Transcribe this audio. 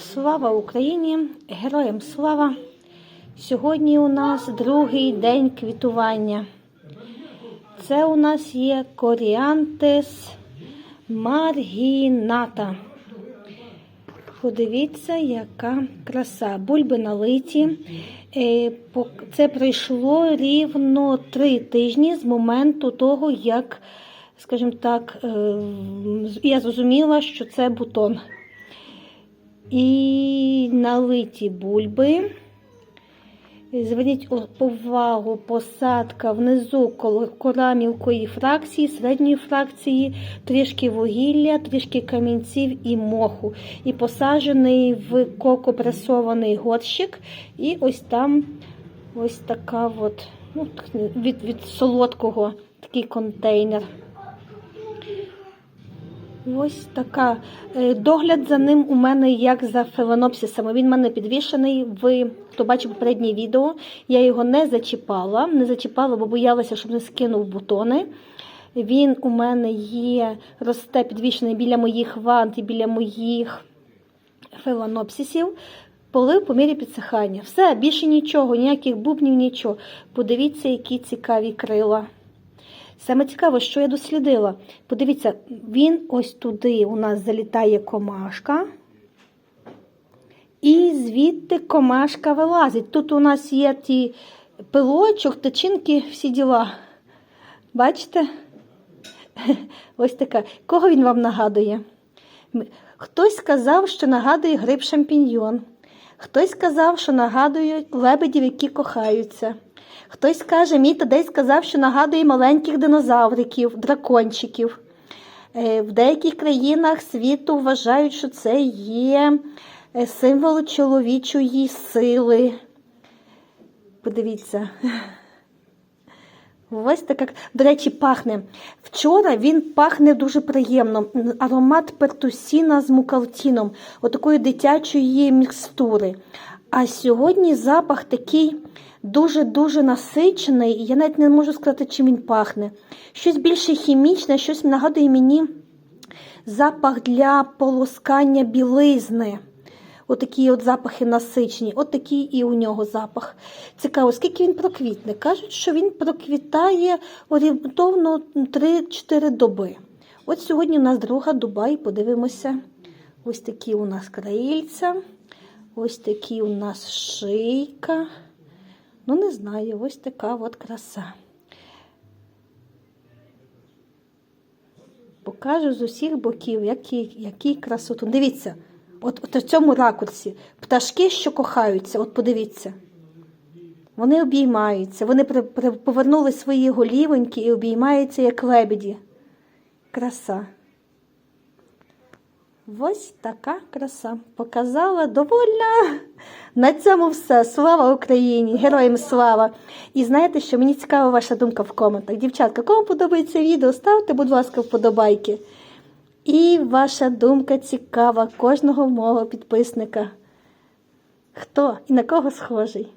Слава Україні! Героям слава! Сьогодні у нас другий день квітування. Це у нас є коріантис маргіната. Подивіться, яка краса. Бульби налиті. Е, Це пройшло рівно три тижні з моменту того, як, скажімо так, е, я зрозуміла, що це бутон. І налиті бульби. Зверніть увагу, посадка внизу кора мілкої фракції, середньої фракції, трішки вугілля, трішки камінців і моху. І посаджений в кокопресований горщик. І ось там ось така от, ну, від, від солодкого такий контейнер. Ось така. Е, Догляд за ним у мене як за феленопсисами. Він в мене підвішений. Ви хто бачив попереднє відео, я його не зачіпала, не зачіпала, бо боялася, щоб не скинув бутони. Він у мене є, росте підвішений біля моїх вант і біля моїх феленопсисів. Полив по мірі підсихання. Все, більше нічого, ніяких бубнів, нічого. Подивіться, які цікаві крила. Саме цікаво, що я дослідила. Подивіться, він ось туди у нас залітає комашка. І звідти комашка вилазить. Тут у нас є ті пилочок, тичинки, всі діла. Бачите? Ось така. Кого він вам нагадує? Хтось сказав, що нагадує гриб шампіньйон. Хтось сказав, що нагадує лебедів, які кохаються. Хтось каже, мій десь сказав, що нагадує маленьких динозавриків, дракончиків. Е, В деяких країнах світу вважають, що це є е, символ чоловічої сили. Подивіться. Ось така. До речі, пахне. Вчора він пахне дуже приємно. Аромат пертусіна з мукалтіном, отакої дитячої мікстури. А сьогодні запах такий дуже-дуже насичений, я навіть не можу сказати, чим він пахне. Щось більше хімічне, щось нагадує мені запах для полоскання білизни. Отакі от запахи насичені, от такий і у нього запах. Цікаво, скільки він проквітне. Кажуть, що він проквітає орієнтовно 3-4 доби. От сьогодні у нас друга доба, і подивимося. Ось такі у нас крильця, ось такі у нас шийка. Ну, не знаю, ось така от краса. Покажу з усіх боків, який, який красоту. Дивіться, от, от в цьому ракурсі пташки, що кохаються, от подивіться. Вони обіймаються, вони при, при, повернули свої голівоньки і обіймаються, як лебеді. Краса. Ось така краса. Показала довольна. На цьому все. Слава Україні! Героям слава! І знаєте, що мені цікава ваша думка в коментах. Дівчатка, кому подобається відео, ставте, будь ласка, вподобайки. І ваша думка цікава кожного мого підписника. Хто і на кого схожий?